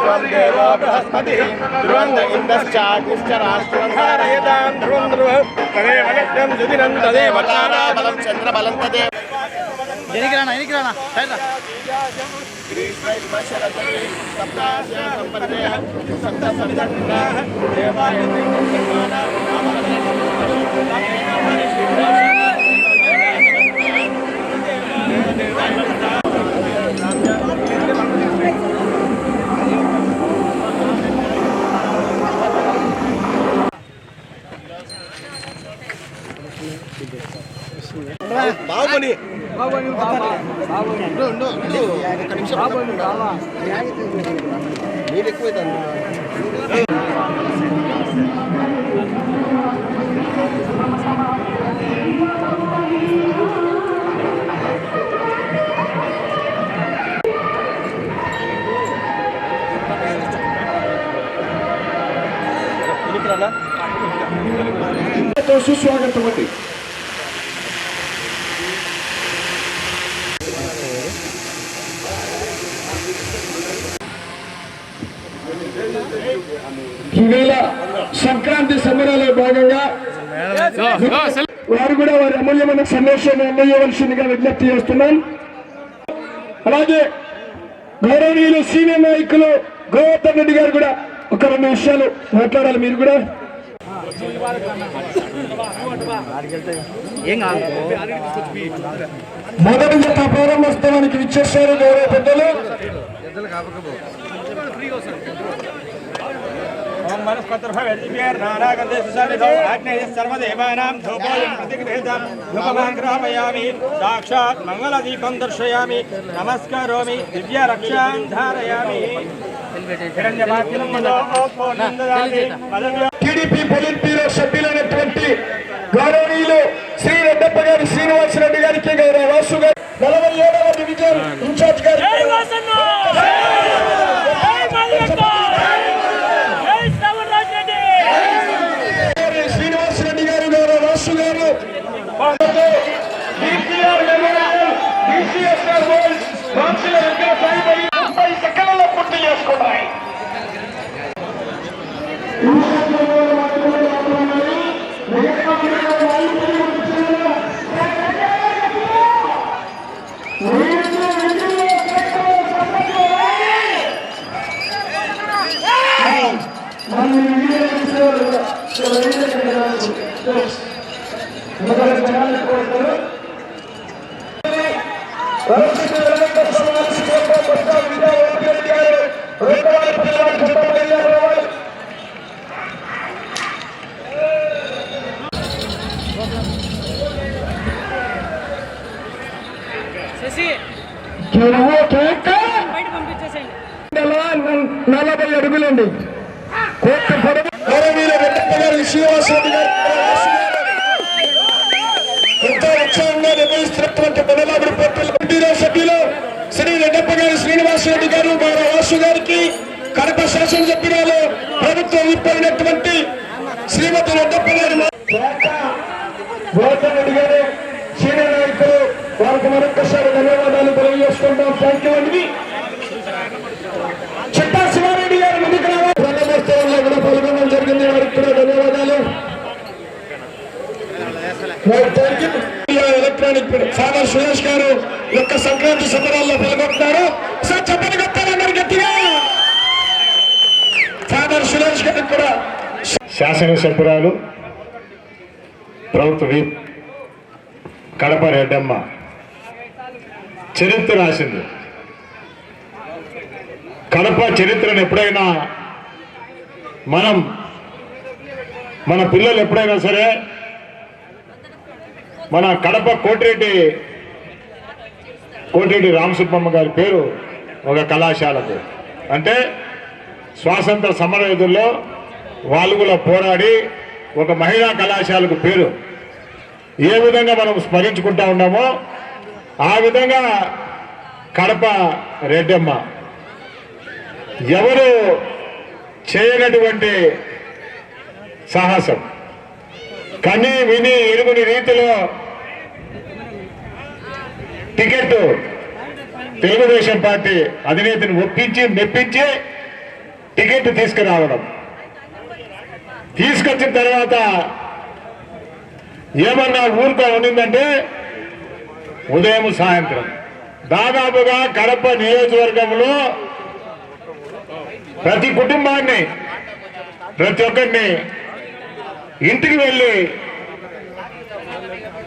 ధ్రువం దేవో బృహస్పతి ధ్రువం ఇంద్రశ్చాగ్నిశ్చ రాష్ట్రం ధారయతాం ధ్రువం ధ్రువం తదేవ లగ్నం సుదినం తదేవ తారాబలం చంద్రబలం తదేవ ఎనికి రానా ఎనికి బాహుబలి మీరు. ఎక్కువ సుస్వాగతం అండి. ఈవేళ సంక్రాంతి సంబరాల్లో భాగంగా వారు కూడా వారి అమూల్యమైన సందేశాన్ని అందజేయవలసిందిగా విజ్ఞప్తి చేస్తున్నాం. అలాగే గౌరవనీయులు సీనియర్ నాయకులు గోవర్ధన్ రెడ్డి గారు కూడా ఒక రెండు విషయాలు మాట్లాడాలి మీరు కూడా. మొదటి ప్రారంభోత్సవానికి విచ్చేశారు గౌరవ పెద్దలు. సర్వదేవానాం ధూపోయం ప్రతిగృహీతం ధూపమాగ్రహపయామి సాక్షాత్ మంగళదీపం దర్శయామి నమస్కరోమి దివ్య రక్షాం ధారయామి టీడీపీ పొలిట్ బ్యూరో సభ్యులైనటువంటి గౌరవనీయులు శ్రీ రెడ్డప్ప గారి శ్రీనివాసరెడ్డి గారికి గౌరవ వాసు గారు నలభై ఏడవ డివిజన్ ఇన్ఛార్జ్ గారి నలభై అడుగులండి. కోట పొడవు గౌరవనీయులు రెడ్డప్ప శ్రీనివాస రెడ్డి గారు ఎంతో ఉత్సాహంగా నిర్వహిస్తున్నటువంటి బెదలాబడి పోటీలు కమిటీలో సభ్యులు శ్రీ రెడ్డప్ప శ్రీనివాస రెడ్డి గారు గౌరవ వాసు గారికి కడప శాసనసభ్యురాలు ప్రభుత్వం విప్పైనటువంటి శ్రీమతి వెంకప్ప గారి మా- గారు సీనియర్ నాయకులు వారికి మరొకసారి ధన్యవాదాలు తెలియజేసుకుంటాం. థ్యాంక్ యూ అండి చిట్టా శివారెడ్డి గారు ముందుకు రావాలి రంగమోత్సవంలో కూడా పాల్గొనడం జరిగింది వారికి కూడా ధన్యవాదాలు. ఎలక్ట్రానిక్ సాగర్ సురేష్ గారు యొక్క సంక్రాంతి సంబరాల్లో పాల్గొంటున్నారు. సార్ చెప్పండి కొట్టాలన్నారు గట్టిగా. ఫాదర్ సురేష్ గారికి కూడా శాసనసభ్యురాలు ప్రభుత్వ వీప్ కడప రెడ్డమ్మ చరిత్ర రాసింది. కడప చరిత్రను ఎప్పుడైనా మనం మన పిల్లలు ఎప్పుడైనా సరే మన కడప కోటిరెడ్డి కోటిరెడ్డి రామసుబ్బమ్మ గారి పేరు ఒక కళాశాలకు. అంటే స్వాతంత్ర సమరయోధుల్లో వాళ్ళు కూడా పోరాడి ఒక మహిళా కళాశాలకు పేరు. ఏ విధంగా మనం స్మరించుకుంటా ఉన్నామో ఆ విధంగా కడప రెడ్డమ్మ. ఎవరు చేయనటువంటి సాహసం. కని విని ఎరుగుని రీతిలో టికెట్ తెలుగుదేశం పార్టీ అధినేతను ఒప్పించి మెప్పించి టికెట్ తీసుకురావడం. తీసుకొచ్చిన తర్వాత ఏమన్నా ఊరుకో ఉండిందంటే ఉదయం సాయంత్రం. దాదాపుగా కడప నియోజకవర్గంలో ప్రతి కుటుంబాన్ని ప్రతి ఒక్కరిని ఇంటికి వెళ్ళి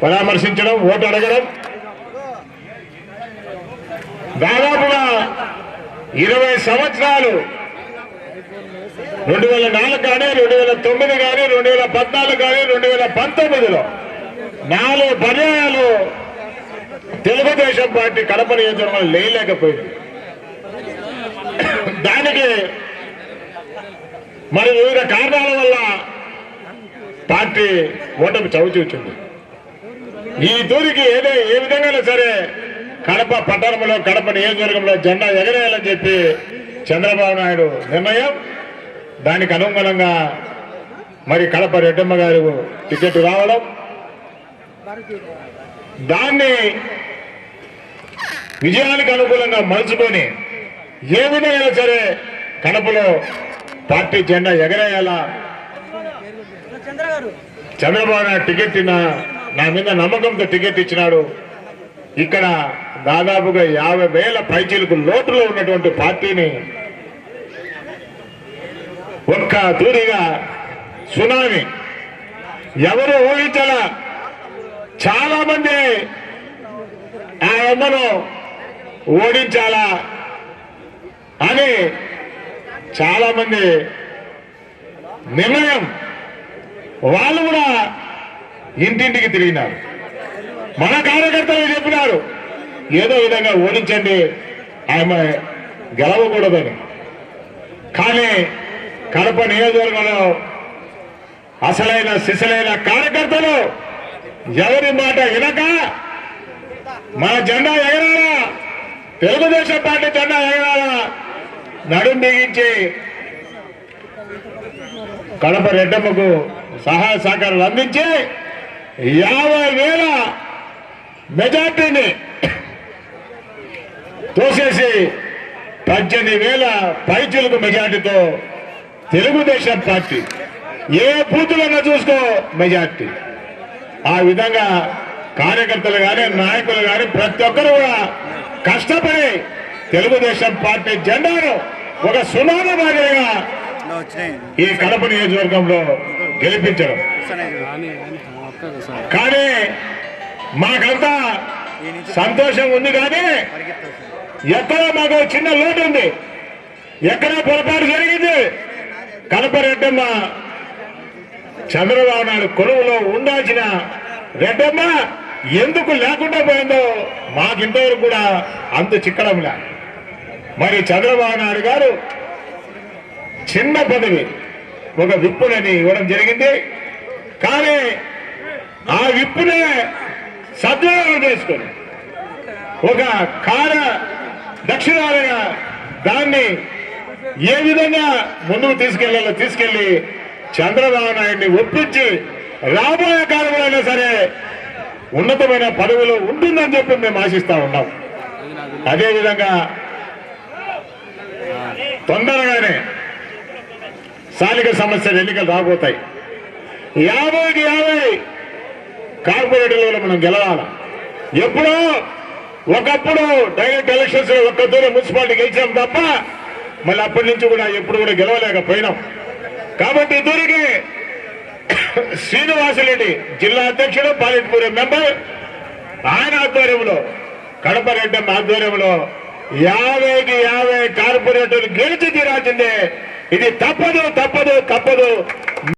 పరామర్శించడం ఓటు అడగడం. దాదాపుగా ఇరవై సంవత్సరాలు రెండు వేల నాలుగు కానీ రెండు వేల తొమ్మిది కానీ రెండు వేల పద్నాలుగు కానీ రెండు వేల పంతొమ్మిదిలో నాలుగు పర్యాయాలు తెలుగుదేశం పార్టీ కడప నియోజకవర్గంలో లేయలేకపోయింది. దానికి మరి వివిధ కారణాల వల్ల పార్టీ ఓటమి చవిచూచింది. ఈ తూరికి ఏదో ఏ విధంగా సరే కడప పట్టణంలో కడప నియోజకవర్గంలో జెండా ఎగరేయాలని చెప్పి చంద్రబాబు నాయుడు నిర్ణయం. దానికి అనుగుణంగా మరి కడప రెడ్డమ్మ గారు టికెట్ రావడం. దాన్ని విజయానికి అనుకూలంగా మలుచుకొని ఏ విధంగా సరే కడపలో పార్టీ జెండా ఎగరేయాలా చంద్రబాబు నాయుడు టికెట్ నా మీద నమ్మకంతో టికెట్ ఇచ్చినాడు. ఇక్కడ దాదాపుగా యాభై వేల పైచీలకు లోటులో ఉన్నటువంటి పార్టీని ఒక్క తూరిగా సునామీ. ఎవరు ఊహించాల? చాలా మంది ఆ అమ్మను ఓడించాలా అని చాలా మంది నిర్ణయం వాళ్ళు కూడా ఇంటింటికి తిరిగినారు. మన కార్యకర్తలు చెప్పినారు ఏదో విధంగా ఓడించండి ఆమె గెలవకూడదని. కానీ కడప నియోజకవర్గంలో అసలైన సిసలైన కార్యకర్తలు ఎవరి మాట వినక మన జెండా ఎగరాలా? తెలుగుదేశం పార్టీ జెండా ఎగరాలా? నడుం బిగించి కడప రెడ్డమ్మకు సహాయ సహకారాలు అందించి యాభై వేల మెజార్టీని తోసేసి పద్దెనిమిది వేల పైచులకు మెజార్టీతో తెలుగుదేశం పార్టీ. ఏ బూతులన్నా చూసుకో మెజార్టీ. ఆ విధంగా కార్యకర్తలు కానీ నాయకులు కానీ ప్రతి ఒక్కరు కూడా కష్టపడి తెలుగుదేశం పార్టీ జెండాను ఒక సునామీ మాదిరిగా ఈ కడప నియోజకవర్గంలో గెలిపించడం. కానీ మాకంతా సంతోషం ఉంది కానీ ఎక్కడ మాకు చిన్న లోటు ఉంది. ఎక్కడ పొరపాటు జరిగింది. కడప రెడ్డమ్మ చంద్రబాబు నాయుడు కొలువులో ఉండాల్సిన రెడ్డమ్మ ఎందుకు లేకుండా పోయిందో మాకింతవరకు కూడా అంత చిక్కడంలే. మరి చంద్రబాబు నాయుడు గారు చిన్న పదవి. ఒక విప్పులని ఇవ్వడం జరిగింది. కానీ ఆ విప్పునే సద్వినియోగం చేసుకొని ఒక కార దక్షిణాలయ దాన్ని ఏ విధంగా ముందుకు తీసుకెళ్ళాలో తీసుకెళ్ళి చంద్రబాబు నాయుడిని ఒప్పించి రాబోయే కాలంలో అయినా సరే ఉన్నతమైన పదవిలో ఉంటుందని చెప్పి మేము ఆశిస్తా ఉన్నాం. అదేవిధంగా తొందరగానే స్థానిక సమస్యలు ఎన్నికలు రాబోతాయి. యాభైకి యాభై కార్పొరేటర్లలో మనం గెలవాలి. ఎప్పుడో ఒకప్పుడు డైరెక్ట్ ఎలక్షన్స్లో ఒక్క దూరం మున్సిపాలిటీ గెలిచాం తప్ప మళ్ళీ అప్పటి నుంచి కూడా ఎప్పుడు కూడా గెలవలేకపోయినాం. కాబట్టి ఇద్దరికి శ్రీనివాసరెడ్డి జిల్లా అధ్యక్షుడు పాలిట్ బ్యూరో మెంబర్ ఆయన ఆధ్వర్యంలో కడప రెడ్డి ఆధ్వర్యంలో యాభైకి యాభై కార్పొరేటర్లు గెలిచి తీరాల్సిందే. ఇది తప్పదు తప్పదు తప్పదు.